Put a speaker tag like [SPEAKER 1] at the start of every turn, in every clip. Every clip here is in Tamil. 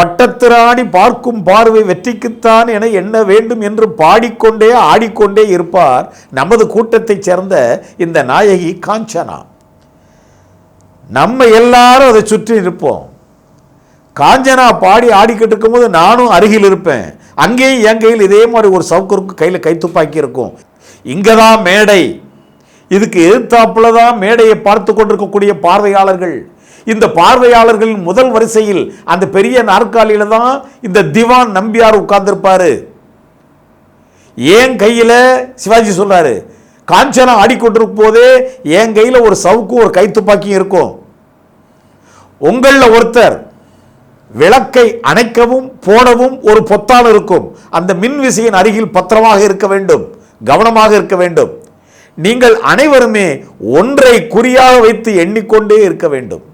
[SPEAKER 1] பட்டத்திராணி பார்க்கும் பார்வை வெற்றிக்குத்தான் என எண்ண வேண்டும் என்று பாடிக்கொண்டே ஆடிக்கொண்டே இருப்பார் நமது கூட்டத்தைச் சேர்ந்த இந்த நாயகி காஞ்சனா. நம்ம எல்லாரும் அதை சுற்றி இருப்போம். காஞ்சனா பாடி ஆடிக்கிட்டு இருக்கும்போது நானும் அருகில் இருப்பேன். அங்கேயும் என் கையில் இதே மாதிரி ஒரு சவுக்கு இருக்கும் கையில் கைத்துப்பாக்கி இருக்கும். இங்கே தான் மேடை. இதுக்கு எதிர்த்தாப்புல தான் மேடையை பார்த்து கொண்டிருக்கக்கூடிய பார்வையாளர்கள் இந்த பார்வையாளர்களின் முதல் வரிசையில் அந்த பெரிய நாற்காலியில தான் இந்த திவான் நம்பியார் உட்கார்ந்திருப்பாரு. ஏன் கையில் சிவாஜி சொல்றாரு? காஞ்சனா ஆடிக்கொண்டிருக்கும் போதே என் கையில் ஒரு சவுக்கும் ஒரு கைத்துப்பாக்கியும் இருக்கும். உங்களில் ஒருத்தர் விளக்கை அணைக்கவும் போடவும் ஒரு பொத்தான் இருக்கும். அந்த மின் விசையின் அருகில் பத்திரமாக இருக்க வேண்டும் கவனமாக இருக்க வேண்டும். நீங்கள் அனைவருமே ஒன்றை குறியாக வைத்து எண்ணிக்கொண்டே இருக்க வேண்டும்.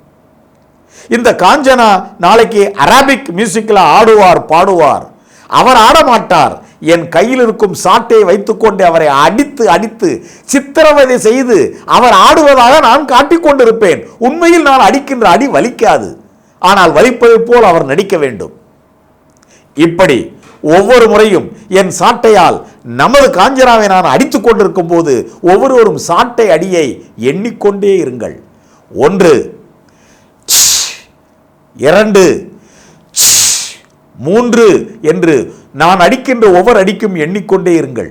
[SPEAKER 1] இந்த காஞ்சனா நாளைக்கு அரபிக் மியூசிக்கில் ஆடுவார் பாடுவார். அவர் ஆட மாட்டார் என் கையில் இருக்கும் சாட்டை வைத்துக்கொண்டு அவரை அடித்து அடித்து சித்திரவதை செய்து அவர் ஆடுவதாக நான் காட்டிக் கொண்டிருப்பேன். உண்மையில் நான் அடிக்கின்ற அடி வலிக்காது. ஆனால் வலிப்பதைப் போல் அவர் நடிக்க வேண்டும். இப்படி ஒவ்வொரு முறையும் என் சாட்டையால் நமது காஞ்சனாவை நான் அடித்துக் கொண்டிருக்கும் போது ஒவ்வொருவரும் சாட்டை அடியை எண்ணிக்கொண்டே இருங்கள். ஒன்று இரண்டு மூன்று என்று நான் அடிக்கின்ற ஒவ்வொரு அடிக்கும் எண்ணிக்கொண்டே இருங்கள்.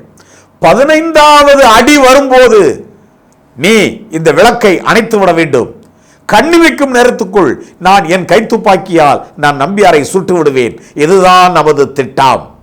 [SPEAKER 1] பதினைந்தாவது அடி வரும்போது நீ இந்த விளக்கை அணைத்து விட வேண்டும். கண்ணி வைக்கும் நேரத்துக்குள் நான் என் கைத்துப்பாக்கியால் நான் நம்பியாரை சுட்டு விடுவேன் இதுதான் நமது திட்டம்.